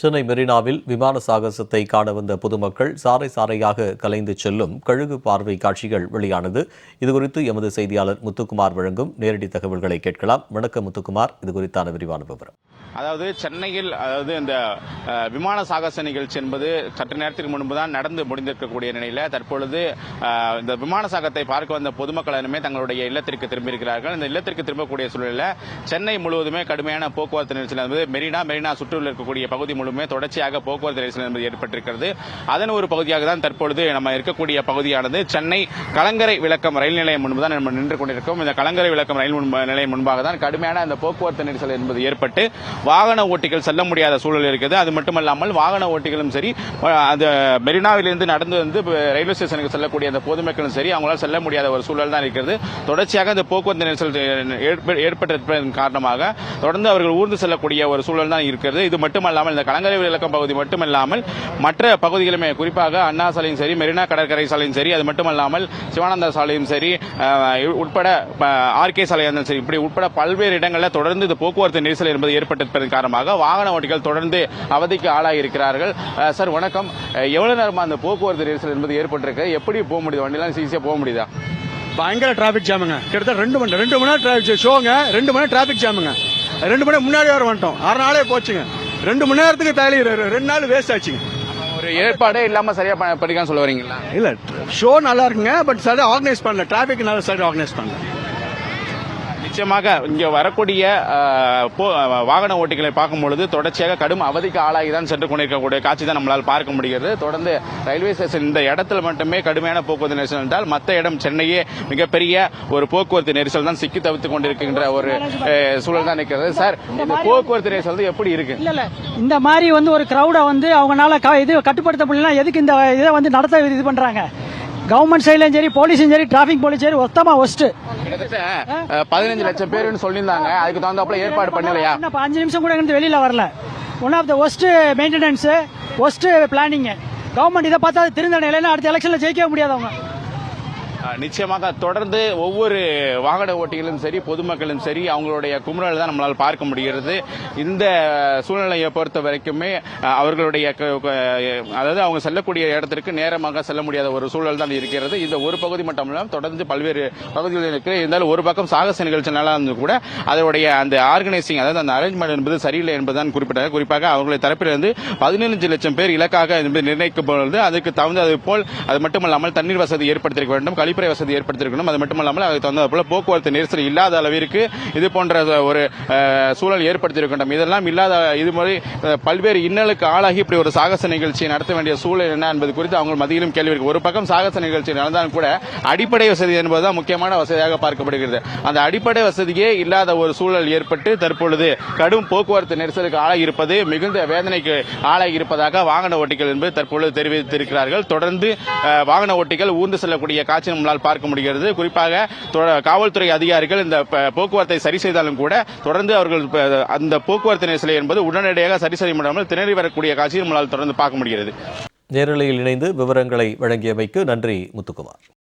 சென்னை மெரினாவில் விமான சாகசத்தை காண வந்த பொதுமக்கள் சாறை சாறையாக கலைந்து செல்லும் கழுகு பார்வை காட்சிகள் வெளியானது. இதுகுறித்து எமது செய்தியாளர் முத்துக்குமார் வழங்கும் நேரடி தகவல்களை கேட்கலாம். வணக்கம் முத்துக்குமார். இது குறித்தான விரிவான விவரம். அதாவது சென்னையில் அதாவது இந்த விமான சாகச நிகழ்ச்சி என்பது சற்று நேரத்திற்கு முன்பு தான் நடந்து முடிந்திருக்கக்கூடிய நிலையில் தற்பொழுது இந்த விமான சாகத்தை பார்க்க வந்த பொதுமக்கள் அனைமே தங்களுடைய இல்லத்திற்கு திரும்பியிருக்கிறார்கள். இந்த இல்லத்திற்கு திரும்பக்கூடிய சூழலில் சென்னை முழுவதுமே கடுமையான போக்குவரத்து நெரிசல் என்பது மெரினா மெரினா சுற்றியுள்ள இருக்கக்கூடிய பகுதி முழுமே தொடர்ச்சியாக போக்குவரத்து நெரிசல் என்பது ஏற்பட்டிருக்கிறது. அதன் ஒரு பகுதியாக தான் தற்பொழுது நம்ம இருக்கக்கூடிய பகுதியானது. சென்னை கலங்கரை விளக்கம் ரயில் நிலையம் முன்பு தான் நம்ம நின்று கொண்டிருக்கோம். இந்த கலங்கரை விளக்கம் ரயில் முன்பு- நிலையம் முன்பாக தான் கடுமையான அந்த போக்குவரத்து நெரிசல் என்பது ஏற்பட்டு வாகன ஓட்டிகள் செல்ல முடியாத சூழல் இருக்குது. அது மட்டுமல்லாமல் வாகன ஓட்டிகளும் சரி அந்த மெரினாவிலிருந்து நடந்து வந்து ரயில்வே ஸ்டேஷனுக்கு செல்லக்கூடிய அந்த பொதுமக்களும் சரி அவங்களால செல்ல முடியாத ஒரு சூழல் தான் இருக்கிறது. தொடர்ச்சியாக இந்த போக்குவரத்து நெரிசல் ஏற்பட்டிருப்பதன் காரணமாக தொடர்ந்து அவர்கள் ஊர்ந்து செல்லக்கூடிய ஒரு சூழல் தான் இருக்கிறது. இது மட்டுமல்லாமல் இந்த கலங்கரை விளக்கம் பகுதி மட்டுமல்லாமல் மற்ற பகுதிகளுமே குறிப்பாக அண்ணா சாலையும் சரி மெரினா கடற்கரை சாலையும் சரி அது மட்டுமல்லாமல் சிவானந்தா சாலையும் சரி உட்பட ஆர்கே சாலையாக இருந்தாலும் சரி இப்படி உட்பட பல்வேறு இடங்களில் தொடர்ந்து இந்த போக்குவரத்து நெரிசல் என்பது ஏற்பட்டிருப்பதன் காரணமாக வாகன ஓட்டிகள் தொடர்ந்து அவதிக்கு ஆளாகி இருக்கிறார்கள் சார் வணக்கம். எவ்வளவு நேரமா அந்த போக்குவரத்து நெரிசல் என்பது ஏற்பட்டிருக்கு? எப்படி போக முடியுது? வண்டிலாம் ஈஸியா போக முடியுதா? பயங்கர டிராபிக் ஜாமுங்க கிட்டத்தட்ட ரெண்டு மணி ரெண்டு மணி நேரம் டிராபிக் ஷோங்க ரெண்டு மணி நேரம் டிராபிக் ஜாமுங்க ரெண்டு மணி நேரம் முன்னாடி வர வந்துட்டோம். ஆறு நாளே போச்சுங்க. ரெண்டு மணி நேரத்துக்கு தள்ளி ரெ- ரெண்டு நாள் வேஸ்ட் ஆச்சுங்க. ஒரு ஏற்பாடே இல்லாம சரியா படிக்கான்னு சொல்ல வரீங்களா? இல்ல ஷோ நல்லா இருக்குங்க பட் சரியா ஆர்கனைஸ் பண்ணல டிராபிக் நல்லா சரியா ஆர்கனைஸ் பண்ணல. நிச்சயமாக இங்க வரக்கூடிய வாகன ஓட்டிகளை பார்க்கும் பொழுது தொடர்ச்சியாக கடும் அவதிக்கு ஆளாகி தான் சென்று கொண்டிருக்கக்கூடிய காட்சி தான் நம்மளால் பார்க்க முடிகிறது. தொடர்ந்து ரயில்வே ஸ்டேஷன் இந்த இடத்துல மட்டுமே கடுமையான போக்குவரத்து நெரிசல் என்றால் மற்ற இடம் சென்னையே மிகப்பெரிய ஒரு போக்குவரத்து நெரிசல் தான் சிக்கி தவித்துக் கொண்டிருக்கின்ற ஒரு சூழல் தான் இருக்கிறது சார் இந்த போக்குவரத்து நெரிசல் வந்து எப்படி இருக்கு? இல்ல இந்த மாதிரி வந்து ஒரு கிரௌட வந்து அவங்கனால க- இது கட்டுப்படுத்த முடியல எதுக்கு இந்த இதை வந்து நடத்த இது பண்றாங்க? கவர்மெண்ட் சைட்லயும் சரி போலீஸும் சரி டிராபிக் போலீஸ் சரி ஒத்தமா ஒஸ்ட் பதினஞ்சு லட்சம் பேருன்னு சொல்லியிருந்தாங்க. அதுக்கு தகுந்தாப்புல ஏற்பாடு பண்ணலையா? அஞ்சு நிமிஷம் கூட இருந்து வெளியில வரல. One of the worst maintenance worst planning government இதை பார்த்தா திருந்த நிலையில அடுத்த எலெக்ஷன்ல ஜெயிக்கவே முடியாது அவங்க. நிச்சயமாக தொடர்ந்து ஒவ்வொரு வாகன ஓட்டிகளும் சரி பொதுமக்களும் சரி அவங்களுடைய குமுறல் தான் நம்மளால் பார்க்க முடிகிறது. இந்த சூழ்நிலையை பொறுத்த வரைக்குமே அவர்களுடைய க- அதாவது அவங்க செல்லக்கூடிய இடத்திற்கு நேரமாக செல்ல முடியாத ஒரு சூழல் தான் இருக்கிறது. இந்த ஒரு பகுதி மட்டும் இல்லாமல் தொடர்ந்து பல்வேறு பகுதிகளில் இருக்கிற இருந்தாலும் ஒரு பக்கம் சாகச நிகழ்ச்சி நல்லா இருந்து கூட அதனுடைய அந்த ஆர்கனைசிங் அதாவது அந்த அரேஞ்ச்மெண்ட் என்பது சரியில்லை என்பதுதான் குறிப்பிட்டார் குறிப்பாக அவர்களுடைய தரப்பிலிருந்து பதினஞ்சு லட்சம் பேர் இலக்காக என்பது நிர்ணயிக்கப்பொழுது அதுக்கு தகுந்தது போல் அது மட்டுமல்லாமல் தண்ணீர் வசதி ஏற்படுத்தியிருக்க வேண்டும். கழிப்பறை வசதி ஏற்படுத்தியிருக்கணும். அது மட்டுமல்லாமல் அதுக்கு தகுந்த போல போக்குவரத்து நெரிசல் இல்லாத அளவிற்கு இது போன்ற ஒரு சூழல் ஏற்படுத்தியிருக்கணும் இதெல்லாம் இல்லாத இது மாதிரி பல்வேறு இன்னலுக்கு ஆளாகி இப்படி ஒரு சாகச நிகழ்ச்சியை நடத்த வேண்டிய சூழல் என்ன என்பது குறித்து அவங்க மத்தியிலும் கேள்வி இருக்கு. ஒரு பக்கம் சாகச நிகழ்ச்சி நடந்தாலும் கூட அடிப்படை வசதி என்பதுதான் முக்கியமான வசதியாக பார்க்கப்படுகிறது. அந்த அடிப்படை வசதியே இல்லாத ஒரு சூழல் ஏற்பட்டு தற்பொழுது கடும் போக்குவரத்து நெரிசலுக்கு ஆளாகி இருப்பது மிகுந்த வேதனைக்கு ஆளாகி இருப்பதாக வாகன ஓட்டிகள் என்பது தற்பொழுது தெரிவித்திருக்கிறார்கள். தொடர்ந்து வாகன ஓட்டிகள் ஊர்ந்து செல்லக்கூடிய காட்சி நம்மளால் பார்க்க முடிகிறது. குறிப்பாக காவல்துறை அதிகாரிகள் இந்த போக்குவரத்தை சரி செய்தாலும் கூட தொடர்ந்து அவர்கள் அந்த போக்குவரத்து நெரிசலை என்பது உடனடியாக சரி செய்ய முடியாமல் திணறி வரக்கூடிய காட்சி நம்மளால் தொடர்ந்து பார்க்க முடிகிறது. நேரலையில் இணைந்து விவரங்களை வழங்கியமைக்கு நன்றி முத்துக்குமார்.